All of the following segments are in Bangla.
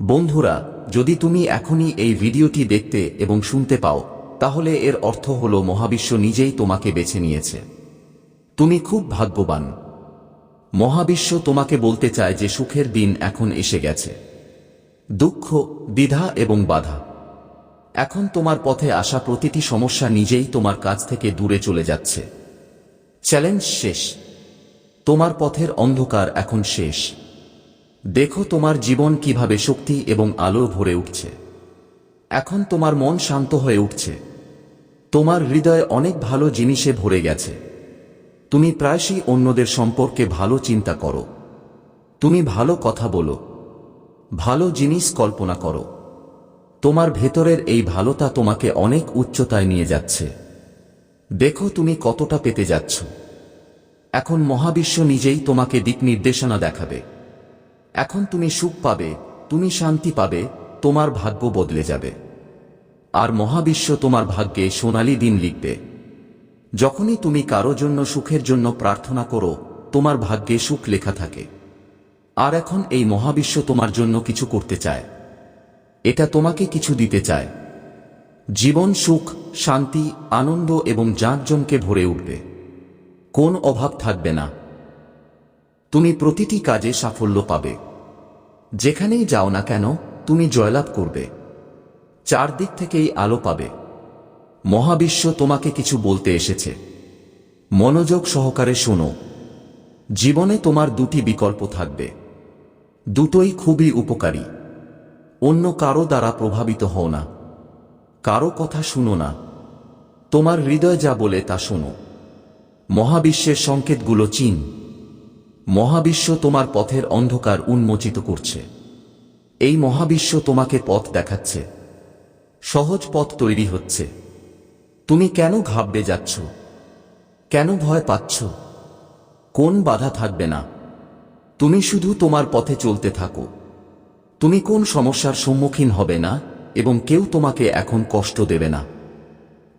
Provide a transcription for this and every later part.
বন্ধুরা, যদি তুমি এখনই এই ভিডিওটি দেখতে এবং শুনতে পাও, তাহলে এর অর্থ হল মহাবিশ্ব নিজেই তোমাকে বেছে নিয়েছে। তুমি খুব ভাগ্যবান। মহাবিশ্ব তোমাকে বলতে চায় যে সুখের দিন এখন এসে গেছে। দুঃখ, দ্বিধা এবং বাধা। এখন তোমার পথে আসা প্রতিটি সমস্যা নিজেই তোমার কাছ থেকে দূরে চলে যাচ্ছে। চ্যালেঞ্জ শেষ। তোমার পথের অন্ধকার এখন শেষ। দেখো তোমার জীবন কীভাবে শক্তি এবং আলো ভরে উঠছে। এখন তোমার মন শান্ত হয়ে উঠছে। তোমার হৃদয় অনেক ভালো জিনিসে ভরে গেছে। তুমি প্রায়শই অন্যদের সম্পর্কে ভালো চিন্তা করো। তুমি ভালো কথা বলো। ভালো জিনিস কল্পনা করো। তোমার ভেতরের এই ভালোতা তোমাকে অনেক উচ্চতায় নিয়ে যাচ্ছে। দেখো তুমি কতটা পেতে যাচ্ছ। এখন মহাবিশ্ব নিজেই তোমাকে দিক নির্দেশনা দেখাবে। এখন তুমি সুখ পাবে, তুমি শান্তি পাবে, তোমার ভাগ্য বদলে যাবে। আর মহাবিশ্ব তোমার ভাগ্যে সোনালী দিন লিখবে। যখনই তুমি কারও জন্য সুখের জন্য প্রার্থনা করো, তোমার ভাগ্যে সুখ লেখা থাকে। আর এখন এই মহাবিশ্ব তোমার জন্য কিছু করতে চায়। এটা তোমাকে কিছু দিতে চায়। জীবন সুখ, শান্তি, আনন্দ এবং জাঁকজমকে ভরে উঠবে। কোন অভাব থাকবে না। তুমি প্রতিটি কাজে সাফল্য পাবে। যেখানেই যাও না কেন, তুমি জয়লাভ করবে। চারদিক থেকেই আলো পাবে। মহাবিশ্ব তোমাকে কিছু বলতে এসেছে। মনোযোগ সহকারে শোনো। জীবনে তোমার দুটি বিকল্প থাকবে। দুটোই খুবই উপকারী। অন্য কারও দ্বারা প্রভাবিত হও না। কারও কথা শুনো না। তোমার হৃদয় যা বলে তা শোনো। মহাবিশ্বের সংকেতগুলো চিন। মহাবিশ্ব তোমার পথের অন্ধকার উন্মোচিত করছে। এই মহাবিশ্ব তোমাকে পথ দেখাচ্ছে। সহজ পথ তৈরি হচ্ছে। তুমি কেন ঘাবড়ে যাচ্ছ? কেন ভয় পাচ্ছ? কোন বাধা থাকবে না? তুমি শুধু তোমার পথে চলতে থাকো। তুমি কোন সমস্যার সম্মুখীন হবে না এবং কেউ তোমাকে এখন কষ্ট দেবে না।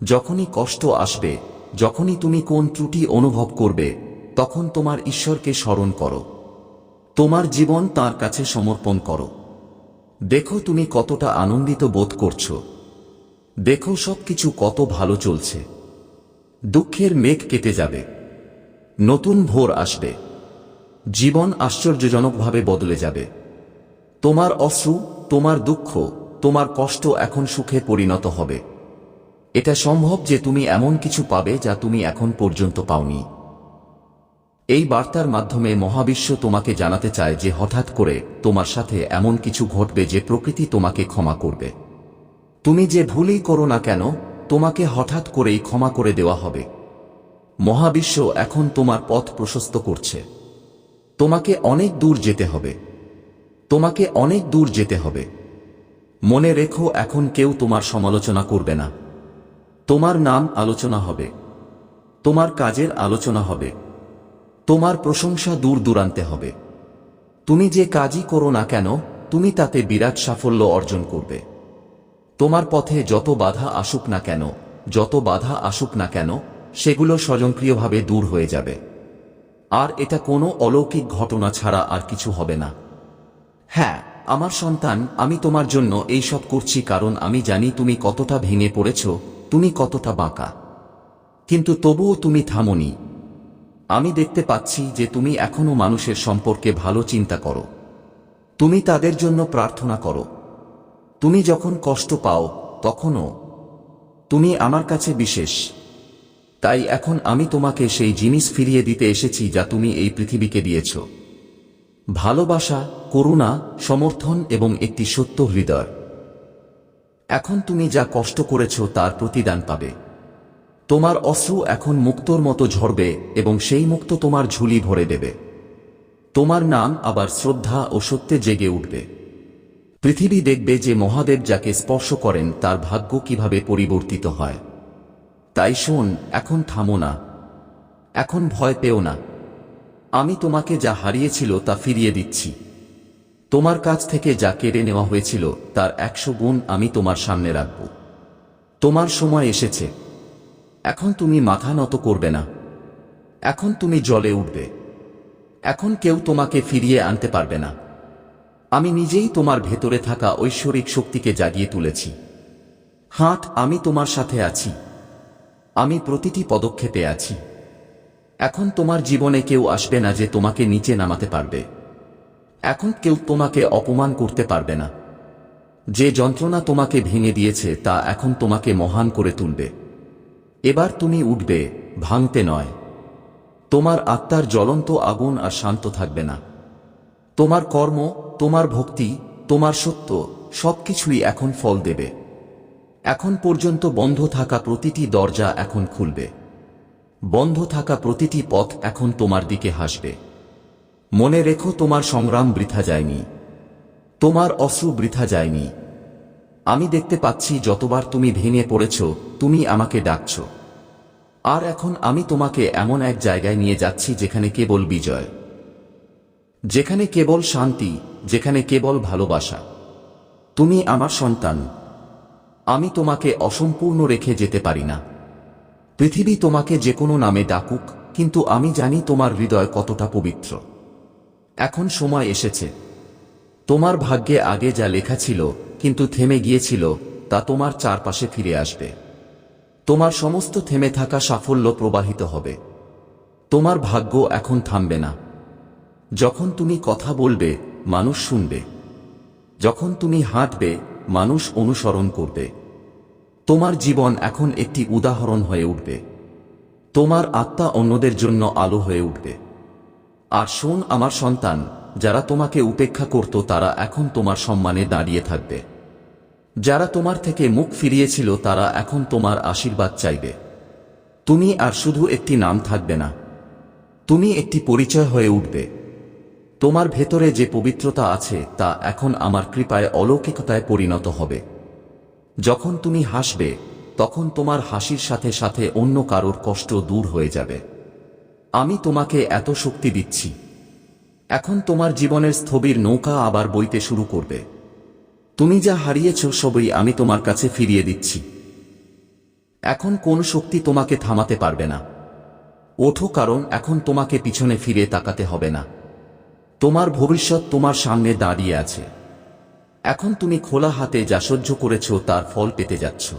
যখনই কষ্ট আসবে, যখনই তুমি কোন ত্রুটি অনুভব করবে তখন তোমার ঈশ্বরকে স্মরণ করো। তোমার জীবন তার কাছে সমর্পণ করো। দেখো তুমি কতটা আনন্দিত বোধ করছ। দেখো সবকিছু কত ভালো চলছে। দুঃখের মেঘ কেটে যাবে। নতুন ভোর আসবে। জীবন আশ্চর্যজনকভাবে বদলে যাবে। তোমার অশ্রু, তোমার দুঃখ, তোমার কষ্ট এখন সুখে পরিণত হবে। এটা সম্ভব যে তুমি এমন কিছু পাবে যা তুমি এখন পর্যন্ত পাওনি। এই বার্তার মাধ্যমে মহাবিশ্ব তোমাকে জানাতে চায় যে হঠাৎ করে তোমার সাথে এমন কিছু ঘটবে যে প্রকৃতি তোমাকে ক্ষমা করবে। তুমি যে ভুলই করো না কেন, তোমাকে হঠাৎ করেই ক্ষমা করে দেওয়া হবে। মহাবিশ্ব এখন তোমার পথ প্রশস্ত করছে। তোমাকে অনেক দূর যেতে হবে। তোমাকে অনেক দূর যেতে হবে। মনে রেখো, এখন কেউ তোমার সমালোচনা করবে না। তোমার নাম আলোচনা হবে। তোমার কাজের আলোচনা হবে। তোমার প্রশংসা দূর দূরান্তে হবে। তুমি যে কাজই করো না কেন, তুমি তাতে বিরাট সাফল্য অর্জন করবে। তোমার পথে যত বাধা আসুক না কেন, যত বাধা আসুক না কেন, সেগুলো স্বয়ংক্রিয়ভাবে দূর হয়ে যাবে। আর এটা কোনো অলৌকিক ঘটনা ছাড়া আর কিছু হবে না। হ্যাঁ আমার সন্তান, আমি তোমার জন্য এই সব করছি কারণ আমি জানি তুমি কতটা ভেঙে পড়েছ, তুমি কতটা বাঁকা। কিন্তু তবুও তুমি থামনি। আমি দেখতে পাচ্ছি যে তুমি এখনও মানুষের সম্পর্কে ভালো চিন্তা করো। তুমি তাদের জন্য প্রার্থনা করো। তুমি যখন কষ্ট পাও, তখনও। তুমি আমার কাছে বিশেষ। তাই এখন আমি তোমাকে সেই জিনিস ফিরিয়ে দিতে এসেছি যা তুমি এই পৃথিবীকে দিয়েছ। ভালোবাসা, করুণা, সমর্থন এবং একটি সত্য হৃদয়। এখন তুমি যা কষ্ট করেছ তার প্রতিদান পাবে। তোমার অশ্রু এখন মুক্তর মতো ঝরবে এবং সেই মুক্ত তোমার ঝুলি ভরে দেবে। তোমার নাম আবার শ্রদ্ধা ও সত্যে জেগে উঠবে। পৃথিবী দেখবে যে মহাদেব যাকে স্পর্শ করেন, তার ভাগ্য কীভাবে পরিবর্তিত হয়। তাই শোন, এখন থামো না। এখন ভয় পেও না। আমি তোমাকে যা হারিয়েছিল তা ফিরিয়ে দিচ্ছি। তোমার কাছ থেকে যা কেড়ে নেওয়া হয়েছিল, তার একশো গুণ আমি তোমার সামনে রাখব। তোমার সময় এসেছে। এখন তুমি মাথা নত করবে না। এখন তুমি জলে উঠবে। এখন কেউ তোমাকে ফিরিয়ে আনতে পারবে না। আমি নিজেই তোমার ভেতরে থাকা ঐশ্বরিক শক্তিকে জাগিয়ে তুলেছি। হাট, আমি তোমার সাথে আছি। আমি প্রতিটি পদক্ষেপে আছি। এখন তোমার জীবনে কেউ আসবে না যে তোমাকে নিচে নামাতে পারবে। এখন কেউ তোমাকে অপমান করতে পারবে না। যে যন্ত্রণা তোমাকে ভেঙে দিয়েছে, তা এখন তোমাকে মহান করে তুলবে। এবার তুমি উঠবে, ভাঙতে নয়। তোমার আত্মার জ্বলন্ত আগুন আর শান্ত থাকবে না। তোমার কর্ম, তোমার ভক্তি, তোমার সত্য, সবকিছুই এখন ফল দেবে। এখন পর্যন্ত বন্ধ থাকা প্রতিটি দরজা এখন খুলবে। বন্ধ থাকা প্রতিটি পথ এখন তোমার দিকে হাসবে। মনে রেখো তোমার সংগ্রাম বৃথা যায়নি। তোমার অশ্রু বৃথা যায়নি। আমি দেখতে পাচ্ছি যতবার তুমি ভেঙে পড়েছ, তুমি আমাকে ডাকছ। আর এখন আমি তোমাকে এমন এক জায়গায় নিয়ে যাচ্ছি যেখানে কেবল বিজয়। যেখানে কেবল শান্তি, যেখানে কেবল ভালোবাসা। তুমি আমার সন্তান। আমি তোমাকে অসম্পূর্ণ রেখে যেতে পারি না। পৃথিবী তোমাকে যে কোনো নামে ডাকুক, কিন্তু আমি জানি তোমার হৃদয় কতটা পবিত্র। এখন সময় এসেছে। তোমার ভাগ্যে আগে যা লেখা ছিল কিন্তু থেমে গিয়েছিল, তা তোমার চারপাশে ফিরে আসবে। তোমার সমস্ত থেমে থাকা সাফল্য প্রবাহিত হবে। তোমার ভাগ্য এখন থামবে না। যখন তুমি কথা বলবে, মানুষ শুনবে। যখন তুমি হাঁটবে, মানুষ অনুসরণ করবে। তোমার জীবন এখন একটি উদাহরণ হয়ে উঠবে। তোমার আত্মা অন্যদের জন্য আলো হয়ে উঠবে। আর শোন আমার সন্তান যারা তোমাকে উপেক্ষা করত, তারা এখন তোমার সম্মানে দাঁড়িয়ে থাকবে। যারা তোমার থেকে মুখ ফিরিয়েছিল, তারা এখন তোমার আশীর্বাদ চাইবে। তুমি আর শুধু একটি নাম থাকবে না। তুমি একটি পরিচয় হয়ে উঠবে। তোমার ভেতরে যে পবিত্রতা আছে, তা এখন আমার কৃপায় অলৌকিকতায় পরিণত হবে। যখন তুমি হাসবে, তখন তোমার হাসির সাথে সাথে অন্য কারোর কষ্ট দূর হয়ে যাবে। আমি তোমাকে এত শক্তি দিচ্ছি। এখন তোমার জীবনের স্থবির নৌকা আবার বইতে শুরু করবে। তুমি যা হারিয়েছ সবই আমি তোমার কাছে ফিরিয়ে দিচ্ছি। এখন কোন শক্তি তোমাকে থামাতে পারবে না। ওঠো কারণ এখন তোমাকে পিছনে ফিরে তাকাতে হবে না। তোমার ভবিষ্যৎ তোমার সামনে দাঁড়িয়ে আছে। এখন তুমি খোলা হাতে যা সহ্য করেছ তার ফল পেতে যাচ্ছ।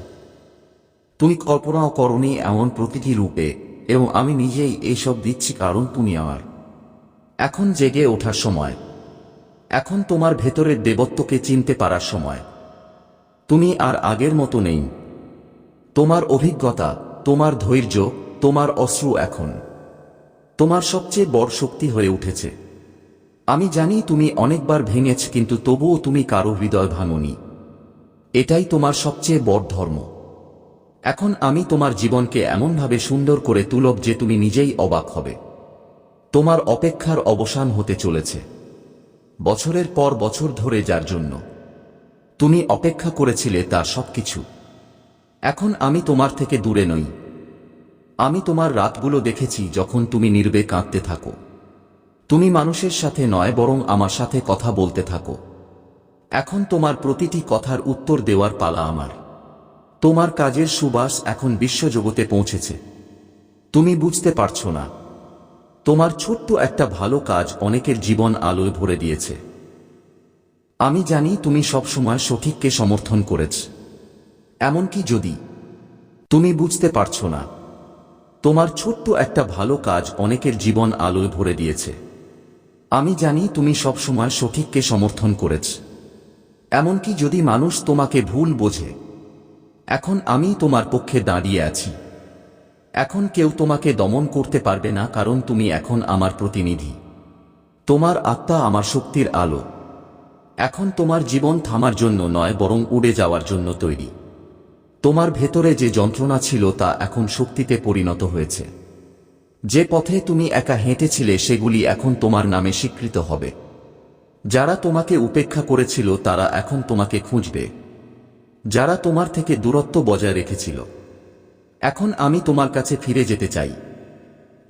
তুমি কল্পনাও করনি এমন প্রতিটি রূপে, এবং আমি নিজেই এইসব দিচ্ছি কারণ তুমি আমার। এখন জেগে ওঠার সময়। এখন তোমার ভেতরের দেবত্বকে চিনতে পারার সময়। তুমি আর আগের মতো নেই। তোমার অভিজ্ঞতা, তোমার ধৈর্য, তোমার অশ্রু এখন। তোমার সবচেয়ে বড় শক্তি হয়ে উঠেছে। আমি জানি তুমি অনেকবার ভেঙেছ, কিন্তু তবুও তুমি কারও হৃদয় ভাঙনি। এটাই তোমার সবচেয়ে বড় ধর্ম। এখন আমি তোমার জীবনকে এমনভাবে সুন্দর করে তুলব যে তুমি নিজেই অবাক হবে। তোমার অপেক্ষার অবসান হতে চলেছে। বছরের পর বছর ধরে যার জন্য। তুমি অপেক্ষা করেছিলে তার সবকিছু। এখন আমি তোমার থেকে দূরে নই। আমি তোমার রাতগুলো দেখেছি যখন তুমি নির্বে কাঁদতে থাকো। তুমি মানুষের সাথে নয় বরং আমার সাথে কথা বলতে থাকো। এখন তোমার প্রতিটি কথার উত্তর দেওয়ার পালা আমার। তোমার কাজের সুবাস এখন বিশ্বজগতে পৌঁছেছে। তুমি বুঝতে পারছ না। তোমার ছোট্ট একটা ভালো কাজ অনেকের জীবন আলোয় ভরে দিয়েছে। আমি জানি তুমি সবসময় সঠিককে সমর্থন করেছ। এমনকি যদি তুমি বুঝতে পারছ না, তোমার ছোট্ট একটা ভালো কাজ অনেকের জীবন আলোয় ভরে দিয়েছে। আমি জানি তুমি সবসময় সঠিককে সমর্থন করেছ। এমনকি যদি মানুষ তোমাকে ভুল বোঝে, এখন আমি তোমার পক্ষে দাঁড়িয়ে আছি। এখন কেউ তোমাকে দমন করতে পারবে না কারণ তুমি এখন আমার প্রতিনিধি। তোমার আত্মা আমার শক্তির আলো। এখন তোমার জীবন থামার জন্য নয়, বরং উড়ে যাওয়ার জন্য তৈরি। তোমার ভেতরে যে যন্ত্রণা ছিল তা এখন শক্তিতে পরিণত হয়েছে। যে পথে তুমি একা হেঁটেছিলে সেগুলি এখন তোমার নামে স্বীকৃত হবে। যারা তোমাকে উপেক্ষা করেছিল তারা এখন তোমাকে খুঁজবে। যারা তোমার থেকে দূরত্ব বজায় রেখেছিল। এখন আমি তোমার কাছে ফিরে যেতে চাই।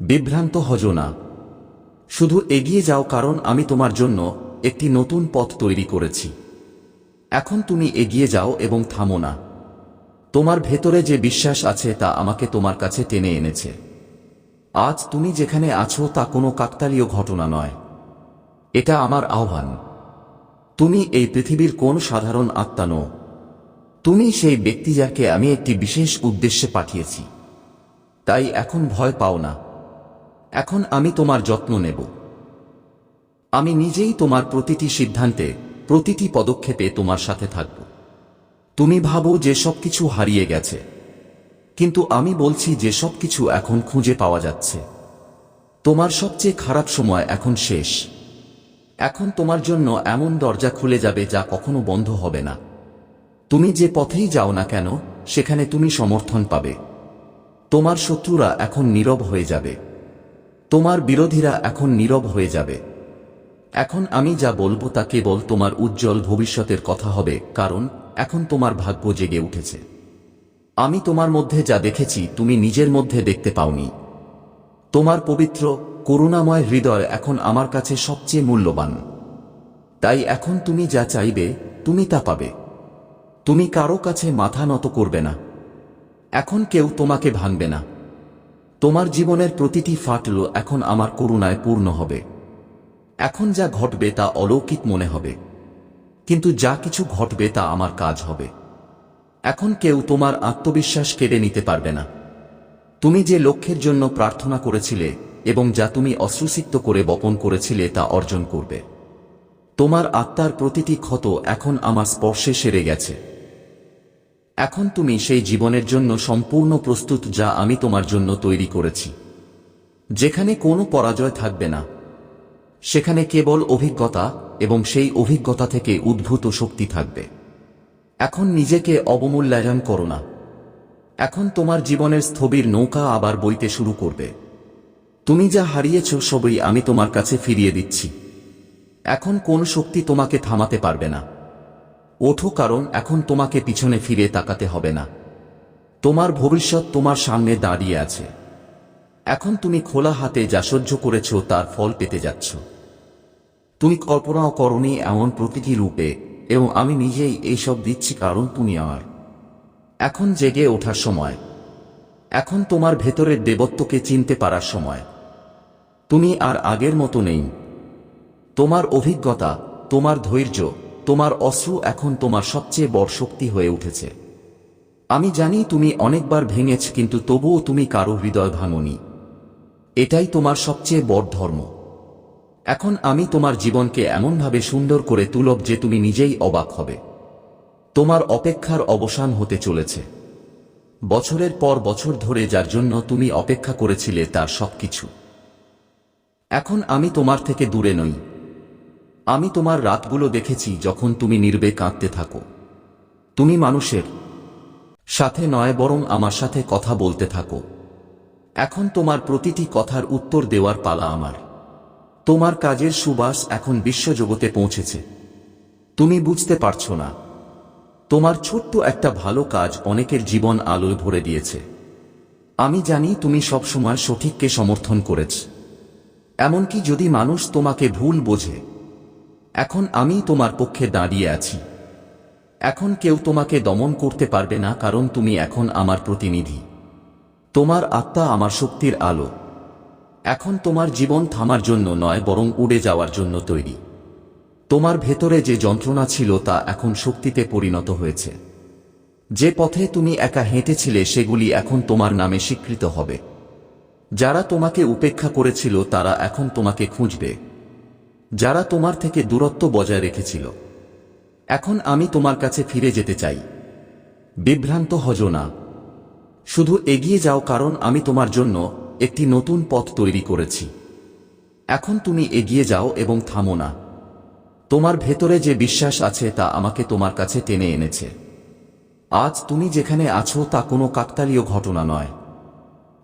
বিভ্রান্ত হজ না। শুধু এগিয়ে যাও কারণ আমি তোমার জন্য একটি নতুন পথ তৈরি করেছি। এখন তুমি এগিয়ে যাও এবং থামো না। তোমার ভেতরে যে বিশ্বাস আছে তা আমাকে তোমার কাছে টেনে এনেছে। আজ তুমি যেখানে আছো তা কোনো কাকতালীয় ঘটনা নয়। এটা আমার আহ্বান। তুমি এই পৃথিবীর কোন সাধারণ আত্মা নও। তুমি সেই ব্যক্তি যাকে আমি একটি বিশেষ উদ্দেশ্যে পাঠিয়েছি। তাই এখন ভয় পাও না। এখন আমি তোমার যত্ন নেব। আমি নিজেই তোমার প্রতিটি সিদ্ধান্তে, প্রতিটি পদক্ষেপে তোমার সাথে থাকব। তুমি ভাবো যে সব কিছু হারিয়ে গেছে। কিন্তু আমি বলছি যে সব কিছু এখন খুঁজে পাওয়া যাচ্ছে। তোমার সবচেয়ে খারাপ সময় এখন শেষ। এখন তোমার জন্য এমন দরজা খুলে যাবে যা কখনো বন্ধ হবে না। তুমি যে পথেই যাও না কেন, সেখানে তুমি সমর্থন পাবে। তোমার শত্রুরা এখন নীরব হয়ে যাবে। তোমার বিরোধীরা এখন নীরব হয়ে যাবে। এখন আমি যা বলব তা কেবল তোমার উজ্জ্বল ভবিষ্যতের কথা হবে, কারণ এখন তোমার ভাগ্য জেগে উঠেছে। আমি তোমার মধ্যে যা দেখেছি, তুমি নিজের মধ্যে দেখতে পাওনি। তোমার পবিত্র, করুণাময় হৃদয় এখন আমার কাছে সবচেয়ে মূল্যবান। তাই এখন তুমি যা চাইবে, তুমি তা পাবে। তুমি কারও কাছে মাথা নত করবে না। এখন কেউ তোমাকে ভাঙবে না। তোমার জীবনের প্রতিটি ফাটল এখন আমার করুণায় পূর্ণ হবে। এখন যা ঘটবে তা অলৌকিক মনে হবে। কিন্তু যা কিছু ঘটবে তা আমার কাজ হবে। এখন কেউ তোমার আত্মবিশ্বাস কেড়ে নিতে পারবে না। তুমি যে লক্ষ্যের জন্য প্রার্থনা করেছিলে এবং যা তুমি অশ্রুসিক্ত করে বপন করেছিলে তা অর্জন করবে। তোমার আত্মার প্রতিটি ক্ষত এখন আমার স্পর্শে সেরে গেছে। এখন তুমি সেই জীবনের জন্য সম্পূর্ণ প্রস্তুত যা আমি তোমার জন্য তৈরি করেছি। যেখানে কোনো পরাজয় থাকবে না। সেখানে কেবল অভিজ্ঞতা এবং সেই অভিজ্ঞতা থেকে উদ্ভূত শক্তি থাকবে। এখন নিজেকে অবমূল্যায়ন করো না। এখন তোমার জীবনের স্থবির নৌকা আবার বইতে শুরু করবে। তুমি যা হারিয়েছ সবই আমি তোমার কাছে ফিরিয়ে দিচ্ছি। এখন কোন শক্তি তোমাকে থামাতে পারবে না। ওঠো কারণ এখন তোমাকে পিছনে ফিরে তাকাতে হবে না। তোমার ভবিষ্যৎ তোমার সামনে দাঁড়িয়ে আছে। এখন তুমি খোলা হাতে যা সহ্য করেছ তার ফল পেতে যাচ্ছ। তুমি কল্পনাও করনি এমন প্রতিটি রূপে, এবং আমি নিজেই এইসব দিচ্ছি কারণ তুমি আমার। এখন জেগে ওঠার সময়। এখন তোমার ভেতরের দেবত্বকে চিনতে পারার সময়। তুমি আর আগের মতো নেই। তোমার অভিজ্ঞতা, তোমার ধৈর্য তোমার অশ্রু এখন তোমার সবচেয়ে বড় শক্তি হয়ে উঠেছে। আমি জানি তুমি অনেকবার ভেঙেছ, কিন্তু তবুও তুমি কারও হৃদয় ভাঙনি। এটাই তোমার সবচেয়ে বড় ধর্ম। এখন আমি তোমার জীবনকে এমনভাবে সুন্দর করে তুলব যে তুমি নিজেই অবাক হবে। তোমার অপেক্ষার অবসান হতে চলেছে। বছরের পর বছর ধরে যার জন্য তুমি অপেক্ষা করেছিলে তার সবকিছু। এখন আমি তোমার থেকে দূরে নই। আমি তোমার রাতগুলো দেখেছি যখন তুমি নির্বে কাঁদতে থাকো। তুমি মানুষের সাথে নয় বরং আমার সাথে কথা বলতে থাকো। এখন তোমার প্রতিটি কথার উত্তর দেওয়ার পালা আমার। তোমার কাজের সুবাস এখন বিশ্বজগতে পৌঁছেছে। তুমি বুঝতে পারছ না। তোমার ছোট্ট একটা ভালো কাজ অনেকের জীবন আলোয় ভরে দিয়েছে। আমি জানি তুমি সবসময় সঠিককে সমর্থন করেছ। এমনকি যদি মানুষ তোমাকে ভুল বোঝে এখন আমি তোমার পক্ষে দাঁড়িয়ে আছি। এখন কেউ তোমাকে দমন করতে পারবে না কারণ তুমি এখন আমার প্রতিনিধি। তোমার আত্মা আমার শক্তির আলো। এখন তোমার জীবন থামার জন্য নয়, বরং উড়ে যাওয়ার জন্য তৈরি। তোমার ভেতরে যে যন্ত্রণা ছিল তা এখন শক্তিতে পরিণত হয়েছে। যে পথে তুমি একা হেঁটেছিলে সেগুলি এখন তোমার নামে স্বীকৃত হবে। যারা তোমাকে উপেক্ষা করেছিল তারা এখন তোমাকে খুঁজবে। যারা তোমার থেকে দূরত্ব বজায় রেখেছিল। এখন আমি তোমার কাছে ফিরে যেতে চাই। বিভ্রান্ত হজ না। শুধু এগিয়ে যাও কারণ আমি তোমার জন্য একটি নতুন পথ তৈরি করেছি। এখন তুমি এগিয়ে যাও এবং থামো না। তোমার ভেতরে যে বিশ্বাস আছে তা আমাকে তোমার কাছে টেনে এনেছে। আজ তুমি যেখানে আছো তা কোনো কাকতালীয় ঘটনা নয়।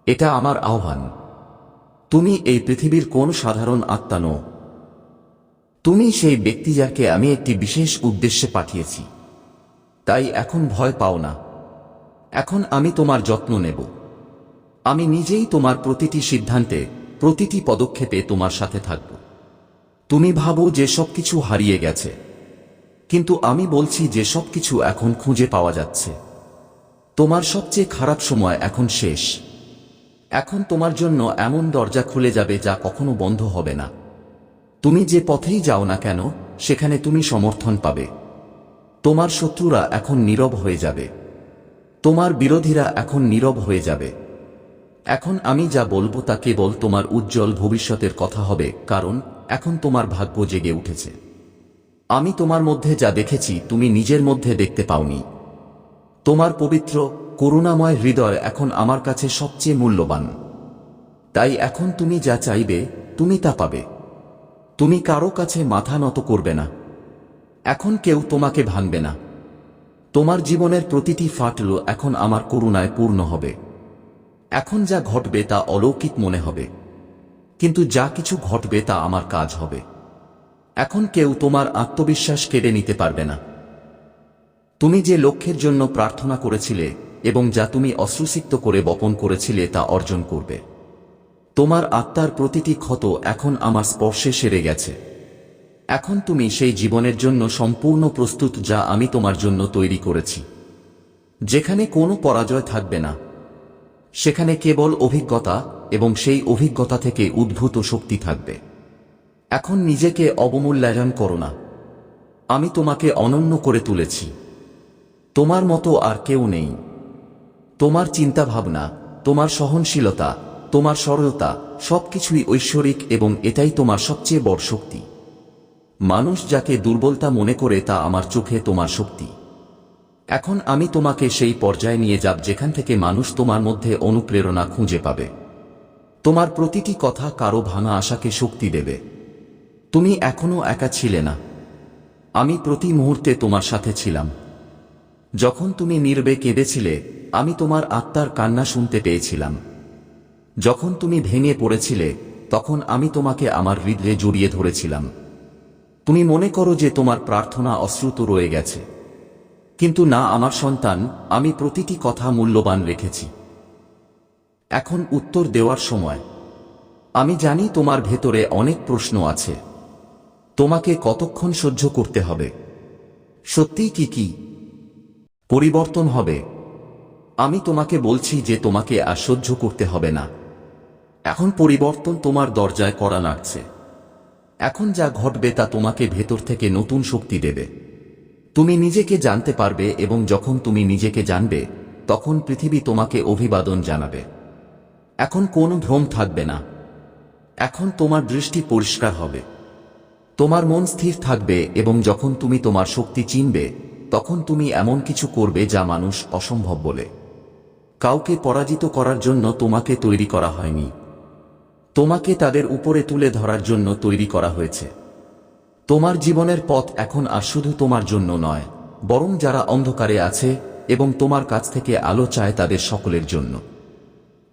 এটা আমার আহ্বান। তুমি এই পৃথিবীর কোন সাধারণ আত্মা নও। তুমি সেই ব্যক্তি যাকে আমি একটি বিশেষ উদ্দেশ্যে পাঠিয়েছি। তাই এখন ভয় পাও না। এখন আমি তোমার যত্ন নেব। আমি নিজেই তোমার প্রতিটি সিদ্ধান্তে, প্রতিটি পদক্ষেপে তোমার সাথে থাকব। তুমি ভাবো যে সব কিছু হারিয়ে গেছে। কিন্তু আমি বলছি যে সব কিছু এখন খুঁজে পাওয়া যাচ্ছে। তোমার সবচেয়ে খারাপ সময় এখন শেষ। এখন তোমার জন্য এমন দরজা খুলে যাবে যা কখনো বন্ধ হবে না। তুমি যে পথেই যাও না কেন, সেখানে তুমি সমর্থন পাবে। তোমার শত্রুরা এখন নীরব হয়ে যাবে। তোমার বিরোধীরা এখন নীরব হয়ে যাবে। এখন আমি যা বলব তা কেবল তোমার উজ্জ্বল ভবিষ্যতের কথা হবে, কারণ এখন তোমার ভাগ্য জেগে উঠেছে। আমি তোমার মধ্যে যা দেখেছি, তুমি নিজের মধ্যে দেখতে পাওনি। তোমার পবিত্র, করুণাময় হৃদয় এখন আমার কাছে সবচেয়ে মূল্যবান। তাই এখন তুমি যা চাইবে, তুমি তা পাবে। তুমি কারও কাছে মাথা নত করবে না। এখন কেউ তোমাকে ভাঙবে না। তোমার জীবনের প্রতিটি ফাটল এখন আমার করুণায় পূর্ণ হবে। এখন যা ঘটবে তা অলৌকিক মনে হবে। কিন্তু যা কিছু ঘটবে তা আমার কাজ হবে। এখন কেউ তোমার আত্মবিশ্বাস কেড়ে নিতে পারবে না। তুমি যে লক্ষ্যের জন্য প্রার্থনা করেছিলে এবং যা তুমি অশ্রুসিক্ত করে বপন করেছিলে তা অর্জন করবে। তোমার আত্মার প্রতিটি ক্ষত এখন আমার স্পর্শে সেরে গেছে। এখন তুমি সেই জীবনের জন্য সম্পূর্ণ প্রস্তুত যা আমি তোমার জন্য তৈরি করেছি। যেখানে কোনো পরাজয় থাকবে না। সেখানে কেবল অভিজ্ঞতা এবং সেই অভিজ্ঞতা থেকে উদ্ভূত শক্তি থাকবে। এখন নিজেকে অবমূল্যায়ন করো না। আমি তোমাকে অনন্য করে তুলেছি। তোমার মতো আর কেউ নেই। তোমার চিন্তাভাবনা, তোমার সহনশীলতা তোমার সরলতা, সবকিছুই ঐশ্বরিক এবং এটাই তোমার সবচেয়ে বড় শক্তি। মানুষ যাকে দুর্বলতা মনে করে তা আমার চোখে তোমার শক্তি। এখন আমি তোমাকে সেই পর্যায়ে নিয়ে যাব যেখান থেকে মানুষ তোমার মধ্যে অনুপ্রেরণা খুঁজে পাবে। তোমার প্রতিটি কথা কারও ভাঙা আশাকে শক্তি দেবে। তুমি এখনও একা ছিলে না। আমি প্রতি মুহূর্তে তোমার সাথে ছিলাম। যখন তুমি নির্বে কেঁদেছিলে, আমি তোমার আত্মার কান্না শুনতে পেয়েছিলাম। যখন তুমি ভেঙে পড়েছিলে, তখন আমি তোমাকে আমার হৃদয়ে জড়িয়ে ধরেছিলাম। তুমি মনে করো যে তোমার প্রার্থনা অশ্রুত রয়ে গেছে। কিন্তু না, আমার সন্তান, আমি প্রতিটি কথা মূল্যবান রেখেছি। এখন উত্তর দেওয়ার সময়। আমি জানি তোমার ভেতরে অনেক প্রশ্ন আছে। তোমাকে কতক্ষণ সহ্য করতে হবে? সত্যিই কি কি? পরিবর্তন হবে। আমি তোমাকে বলছি যে তোমাকে আর সহ্য করতে হবে না। এখন পরিবর্তন তোমার দরজায় করা নাড়ছে। এখন যা ঘটবে তা তোমাকে ভেতর থেকে নতুন শক্তি দেবে। তুমি নিজেকে জানতে পারবে এবং যখন তুমি নিজেকে জানবে, তখন পৃথিবী তোমাকে অভিবাদন জানাবে। এখন কোনো ভ্রম থাকবে না। এখন তোমার দৃষ্টি পরিষ্কার হবে। তোমার মন স্থির থাকবে এবং যখন তুমি তোমার শক্তি চিনবে, তখন তুমি এমন কিছু করবে যা মানুষ অসম্ভব বলে। কাউকে পরাজিত করার জন্য তোমাকে তৈরি করা হয়নি। তোমাকে তাদের উপরে তুলে ধরার জন্য তৈরি করা হয়েছে। তোমার জীবনের পথ এখন আর শুধু তোমার জন্য নয়, বরং যারা অন্ধকারে আছে এবং তোমার কাছ থেকে আলো চায় তাদের সকলের জন্য।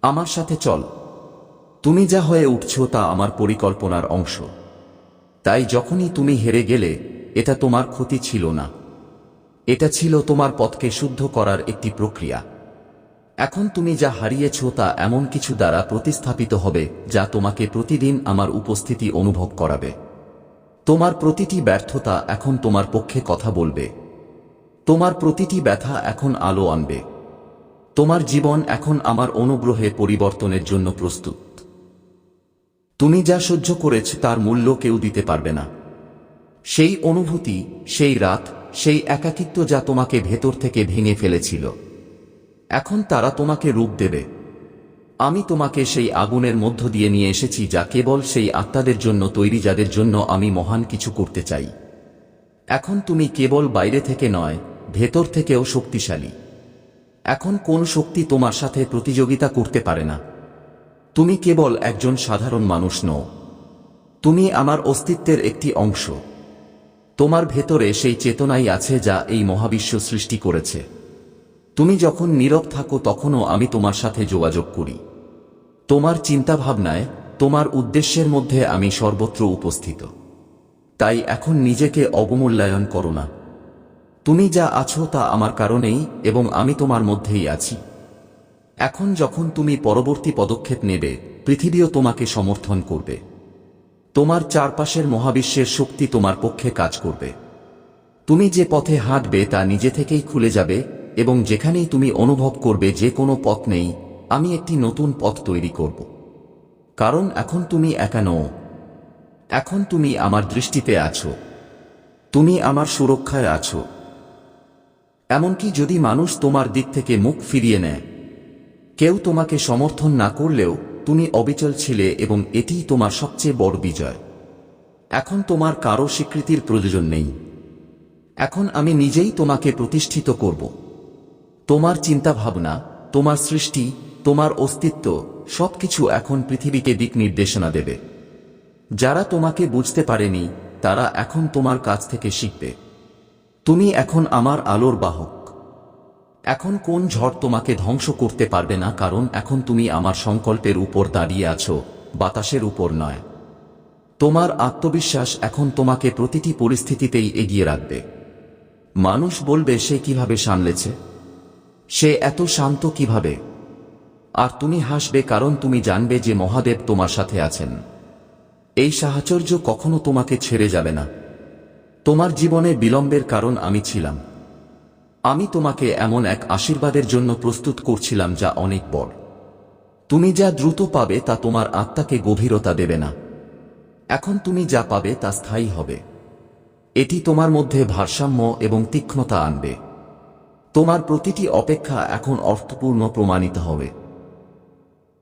আমার সাথে চল। তুমি যা হয়ে উঠছ তা আমার পরিকল্পনার অংশ। তাই যখনই তুমি হেরে গেলে, এটা তোমার ক্ষতি ছিল না। এটা ছিল তোমার পথকে শুদ্ধ করার একটি প্রক্রিয়া। এখন তুমি যা হারিয়েছ তা এমন কিছু দ্বারা প্রতিস্থাপিত হবে, যা তোমাকে প্রতিদিন আমার উপস্থিতি অনুভব করাবে। তোমার প্রতিটি ব্যর্থতা এখন তোমার পক্ষে কথা বলবে। তোমার প্রতিটি ব্যথা এখন আলো আনবে। তোমার জীবন এখন আমার অনুগ্রহে পরিবর্তনের জন্য প্রস্তুত। তুমি যা সহ্য করেছ তার মূল্য কেউ দিতে পারবে না। সেই অনুভূতি, সেই রাত, সেই একাকিত্ব যা তোমাকে ভেতর থেকে ভেঙে ফেলেছিল। এখন তারা তোমাকে রূপ দেবে। আমি তোমাকে সেই আগুনের মধ্য দিয়ে নিয়ে এসেছি যা কেবল সেই আত্মাদের জন্য তৈরি, যাদের জন্য আমি মহান কিছু করতে চাই। এখন তুমি কেবল বাইরে থেকে নয়, ভেতর থেকেও শক্তিশালী। এখন কোন শক্তি তোমার সাথে প্রতিযোগিতা করতে পারে না। তুমি কেবল একজন সাধারণ মানুষ নও। তুমি আমার অস্তিত্বের একটি অংশ। তোমার ভেতরে সেই চেতনাই আছে যা এই মহাবিশ্ব সৃষ্টি করেছে। তুমি যখন নীরব থাকো তখনও আমি তোমার সাথে যোগাযোগ করি। তোমার চিন্তাভাবনায়, তোমার উদ্দেশ্যের মধ্যে আমি সর্বত্র উপস্থিত। তাই এখন নিজেকে অবমূল্যায়ন করো না। তুমি যা আছো তা আমার কারণেই এবং আমি তোমার মধ্যেই আছি। এখন যখন তুমি পরবর্তী পদক্ষেপ নেবে, পৃথিবীও তোমাকে সমর্থন করবে। তোমার চারপাশের মহাবিশ্বের শক্তি তোমার পক্ষে কাজ করবে। তুমি যে পথে হাঁটবে তা নিজে থেকেই খুলে যাবে এবং যেখানেই তুমি অনুভব করবে যে কোনো পথ নেই, আমি একটি নতুন পথ তৈরি করব। কারণ এখন তুমি একা নও। এখন তুমি আমার দৃষ্টিতে আছো। তুমি আমার সুরক্ষায় আছো। এমনকি যদি মানুষ তোমার দিক থেকে মুখ ফিরিয়ে নেয়, কেউ তোমাকে সমর্থন না করলেও তুমি অবিচল ছিলে এবং এটিই তোমার সবচেয়ে বড় বিজয়। এখন তোমার কারও স্বীকৃতির প্রয়োজন নেই। এখন আমি নিজেই তোমাকে প্রতিষ্ঠিত করব। তোমার চিন্তাভাবনা, তোমার সৃষ্টি, তোমার অস্তিত্ব, সবকিছু এখন পৃথিবীকে দিক নির্দেশনা দেবে। যারা তোমাকে বুঝতে পারেনি, তারা এখন তোমার কাছ থেকে শিখবে। তুমি এখন আমার আলোর বাহক। এখন কোন ঝড় তোমাকে ধ্বংস করতে পারবে না, কারণ এখন তুমি আমার সংকল্পের উপর দাঁড়িয়ে আছো, বাতাসের উপর নয়। তোমার আত্মবিশ্বাস এখন তোমাকে প্রতিটি পরিস্থিতিতেই এগিয়ে রাখবে। মানুষ বলবে, সে কীভাবে সামলেছে? সে এত শান্ত কীভাবে? আর তুমি হাসবে কারণ তুমি জানবে যে মহাদেব তোমার সাথে আছেন। এই সাহচর্য কখনো তোমাকে ছেড়ে যাবে না। তোমার জীবনে বিলম্বের কারণ আমি ছিলাম। আমি তোমাকে এমন এক আশীর্বাদের জন্য প্রস্তুত করছিলাম যা অনেক বড়। তুমি যা দ্রুত পাবে তা তোমার আত্মাকে গভীরতা দেবে না। এখন তুমি যা পাবে তা স্থায়ী হবে। এটি তোমার মধ্যে ভারসাম্য এবং তীক্ষ্ণতা আনবে। তোমার প্রতিটি অপেক্ষা এখন অর্থপূর্ণ প্রমাণিত হবে।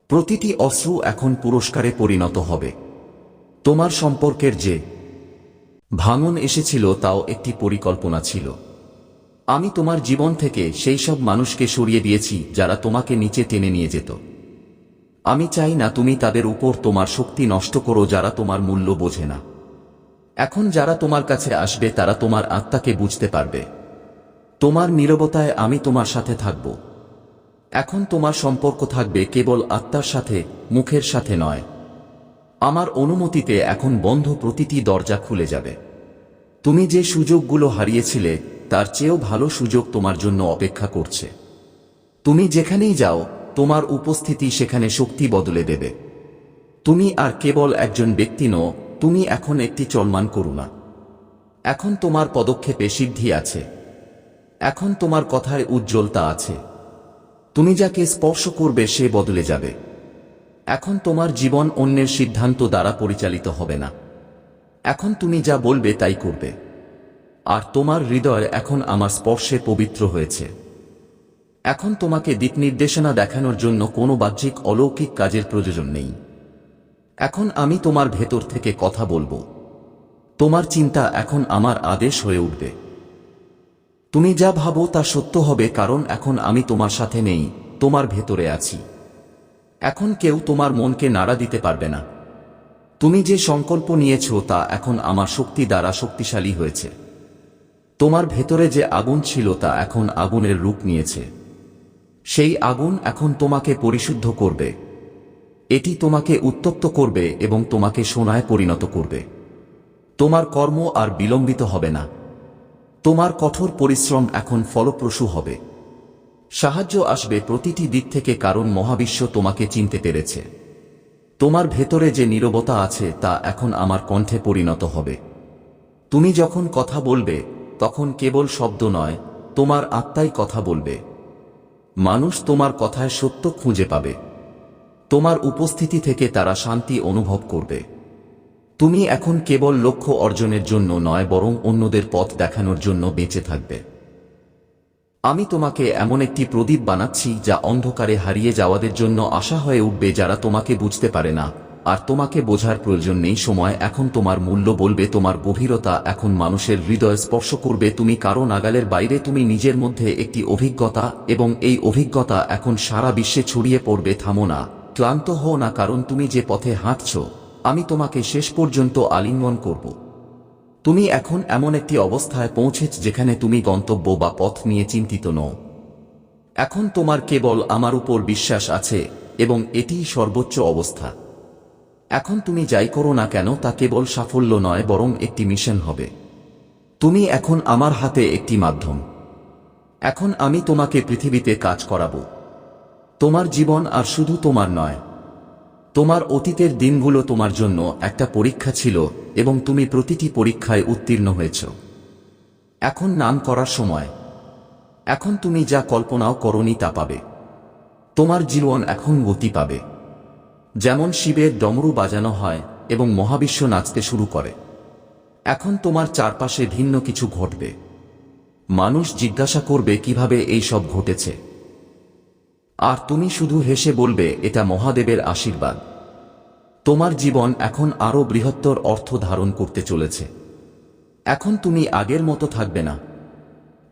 প্রতিটি অশ্রু এখন পুরস্কারে পরিণত হবে। তোমার সম্পর্কের যে ভাঙন এসেছিল তাও একটি পরিকল্পনা ছিল। আমি তোমার জীবন থেকে সেই সব মানুষকে সরিয়ে দিয়েছি যারা তোমাকে নিচে টেনে নিয়ে যেত। আমি চাই না তুমি তাদের উপর তোমার শক্তি নষ্ট করো যারা তোমার মূল্য বোঝে না। এখন যারা তোমার কাছে আসবে তারা তোমার আত্মাকে বুঝতে পারবে। তোমার নীরবতায় আমি তোমার সাথে থাকব। এখন তোমার সম্পর্ক থাকবে কেবল আত্মার সাথে, মুখের সাথে নয়। আমার অনুমতিতে এখন বন্ধ প্রতিটি দরজা খুলে যাবে। তুমি যে সুযোগগুলো হারিয়েছিলে, তার চেয়েও ভালো সুযোগ তোমার জন্য অপেক্ষা করছে। তুমি যেখানেই যাও, তোমার উপস্থিতি সেখানে শক্তি বদলে দেবে। তুমি আর কেবল একজন ব্যক্তি নও, তুমি এখন একটি চলমান করুণা। এখন তোমার পদক্ষেপে সিদ্ধি আছে। এখন তোমার কথায় উজ্জ্বলতা আছে। তুমি যাকে স্পর্শ করবে, সে বদলে যাবে। এখন তোমার জীবন অন্যের সিদ্ধান্ত দ্বারা পরিচালিত হবে না। এখন তুমি যা বলবে, তাই করবে। আর তোমার হৃদয় এখন আমার স্পর্শে পবিত্র হয়েছে। এখন তোমাকে দিক নির্দেশনা দেখানোর জন্য কোনো বাহ্যিক অলৌকিক কাজের প্রয়োজন নেই। এখন আমি তোমার ভেতর থেকে কথা বলব। তোমার চিন্তা এখন আমার আদেশ হয়ে উঠবে। তুমি যা ভাবো তা সত্য হবে, কারণ এখন আমি তোমার সাথে নেই, তোমার ভেতরে আছি। এখন কেউ তোমার মনকে নাড়া দিতে পারবে না। তুমি যে সংকল্প নিয়েছ তা এখন আমার শক্তি দ্বারা শক্তিশালী হয়েছে। তোমার ভেতরে যে আগুন ছিল তা এখন আগুনের রূপ নিয়েছে। সেই আগুন এখন তোমাকে পরিশুদ্ধ করবে। এটি তোমাকে উত্তপ্ত করবে এবং তোমাকে সোনায় পরিণত করবে। তোমার কর্ম আর বিলম্বিত হবে না। তোমার কঠোর পরিশ্রম এখন ফলপ্রসূ হবে। সাহায্য আসবে প্রতিটি দিক থেকে কারণ মহাবিশ্ব তোমাকে চিনতে পেরেছে। তোমার ভেতরে যে নীরবতা আছে তা এখন আমার কণ্ঠে পরিণত হবে। তুমি যখন কথা বলবে, তখন কেবল শব্দ নয়, তোমার আত্মাই কথা বলবে। মানুষ তোমার কথায় সত্য খুঁজে পাবে। তোমার উপস্থিতি থেকে তারা শান্তি অনুভব করবে। তুমি এখন কেবল লক্ষ্য অর্জনের জন্য নয়, বরং অন্যদের পথ দেখানোর জন্য বেঁচে থাকবে। আমি তোমাকে এমন একটি প্রদীপ বানাচ্ছি যা অন্ধকারে হারিয়ে যাওয়াদের জন্য আশা হয়ে উঠবে যারা তোমাকে বুঝতে পারে না। আর তোমাকে বোঝার প্রয়োজন নেই, সময় এখন তোমার মূল্য বলবে, তোমার গভীরতা এখন মানুষের হৃদয় স্পর্শ করবে, তুমি কারও নাগালের বাইরে, তুমি নিজের মধ্যে একটি অভিজ্ঞতা, এবং এই অভিজ্ঞতা এখন সারা বিশ্বে ছড়িয়ে পড়বে, থামো না, ক্লান্ত হও না, কারণ তুমি যে পথে হাঁটছ আমি তোমাকে শেষ পর্যন্ত আলিঙ্গন করব। তুমি এখন এমন একটি অবস্থায় পৌঁছেছ যেখানে তুমি গন্তব্য বা পথ নিয়ে চিন্তিত নও। এখন তোমার কেবল আমার উপর বিশ্বাস আছে এবং এটিই সর্বোচ্চ অবস্থা। এখন তুমি যাই করো না কেন তা কেবল সাফল্য নয়, বরং একটি মিশন হবে। তুমি এখন আমার হাতে একটি মাধ্যম। এখন আমি তোমাকে পৃথিবীতে কাজ করাবো। তোমার জীবন আর শুধু তোমার নয় তোমার অতীতের দিনগুলো তোমার জন্য একটা পরীক্ষা ছিল এবং তুমি প্রতিটি পরীক্ষায় উত্তীর্ণ হয়েছ। এখন নাম করার সময়। এখন তুমি যা কল্পনাও করনি তা পাবে। তোমার জীবন এখন গতি পাবে। যেমন শিবের ডমরু বাজানো হয় এবং মহাবিশ্ব নাচতে শুরু করে। এখন তোমার চারপাশে ভিন্ন কিছু ঘটবে। মানুষ জিজ্ঞাসা করবে কীভাবে এই সব ঘটেছে। আর তুমি শুধু হেসে বলবে, এটা মহাদেবের আশীর্বাদ। তোমার জীবন এখন আরও বৃহত্তর অর্থ ধারণ করতে চলেছে। এখন তুমি আগের মতো থাকবে না।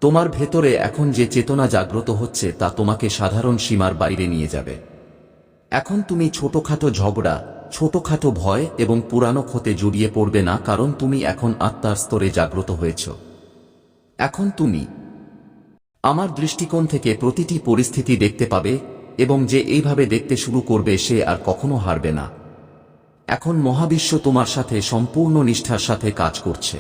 তোমার ভেতরে এখন যে চেতনা জাগ্রত হচ্ছে, তা তোমাকে সাধারণ সীমার বাইরে নিয়ে যাবে। এখন তুমি ছোটখাটো ঝগড়া, ছোটখাটো ভয় এবং পুরানো ক্ষতে জড়িয়ে পড়বে না, কারণ তুমি এখন আত্মার স্তরে জাগ্রত হয়েছ। এখন তুমি আমার দৃষ্টিকোণ থেকে প্রতিটি পরিস্থিতি দেখতে পাবে এবং যে এইভাবে দেখতে শুরু করবে সে আর কখনো হারবে না। এখন মহাবিশ্ব তোমার সাথে সম্পূর্ণ নিষ্ঠার সাথে কাজ করছে।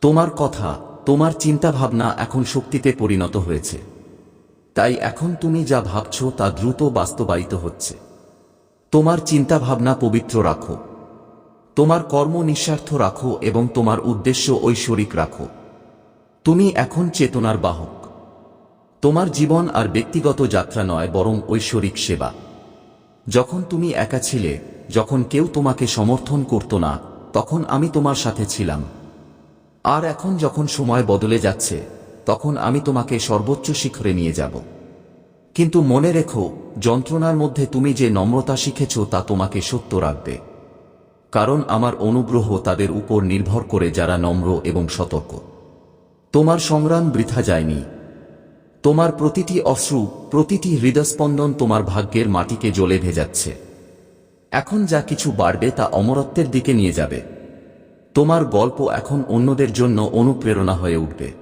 তোমার কথা, তোমার চিন্তাভাবনা এখন শক্তিতে পরিণত হয়েছে। তাই এখন তুমি যা ভাবছ তা দ্রুত বাস্তবায়িত হচ্ছে। তোমার চিন্তাভাবনা পবিত্র রাখো। তোমার কর্ম নিঃস্বার্থ রাখো এবং তোমার উদ্দেশ্য ঐশ্বরিক রাখো। তুমি এখন চেতনার বাহক। তোমার জীবন আর ব্যক্তিগত যাত্রা নয়, বরং ঐশ্বরিক সেবা। যখন তুমি একা ছিলে, যখন কেউ তোমাকে সমর্থন করত না, তখন আমি তোমার সাথে ছিলাম। আর এখন যখন সময় বদলে যাচ্ছে, তখন আমি তোমাকে সর্বোচ্চ শিখরে নিয়ে যাব। কিন্তু মনে রেখো, যন্ত্রণার মধ্যে তুমি যে নম্রতা শিখেছ, তা তোমাকে সত্য রাখবে। কারণ আমার অনুগ্রহ তাদের উপর নির্ভর করে যারা নম্র এবং সতর্ক। তোমার সংগ্রাম বৃথা যায়নি তোমার প্রতিটি অশ্রু, প্রতিটি হৃদস্পন্দন তোমার ভাগ্যের মাটিকে জ্বলে ভেজাচ্ছে। এখন যা কিছু বাড়বে তা অমরত্বের দিকে নিয়ে যাবে। তোমার গল্প এখন অন্যদের জন্য অনুপ্রেরণা হয়ে উঠবে।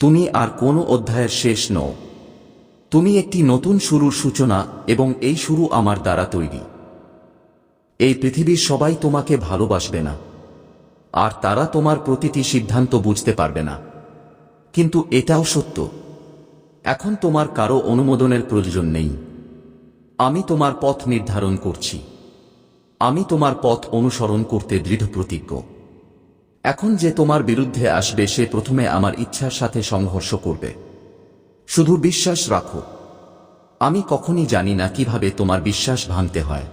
তুমি আর কোনো অধ্যায়ের শেষ নও। তুমি একটি নতুন শুরুর সূচনা এবং এই শুরু আমার দ্বারা তৈরি। এই পৃথিবীর সবাই তোমাকে ভালোবাসবে না। আর তারা তোমার প্রতিটি সিদ্ধান্ত বুঝতে পারবে না। কিন্তু এটাও সত্য। এখন তোমার কারও অনুমোদনের প্রয়োজন নেই। আমি তোমার পথ নির্ধারণ করছি। আমি তোমার পথ অনুসরণ করতে দৃঢ় প্রতিজ্ঞ এখন যে তোমার বিরুদ্ধে আসবে, সে প্রথমে আমার ইচ্ছার সাথে সংঘর্ষ করবে। শুধু বিশ্বাস রাখো। আমি কখনই জানি না কীভাবে তোমার বিশ্বাস ভাঙতে হয়।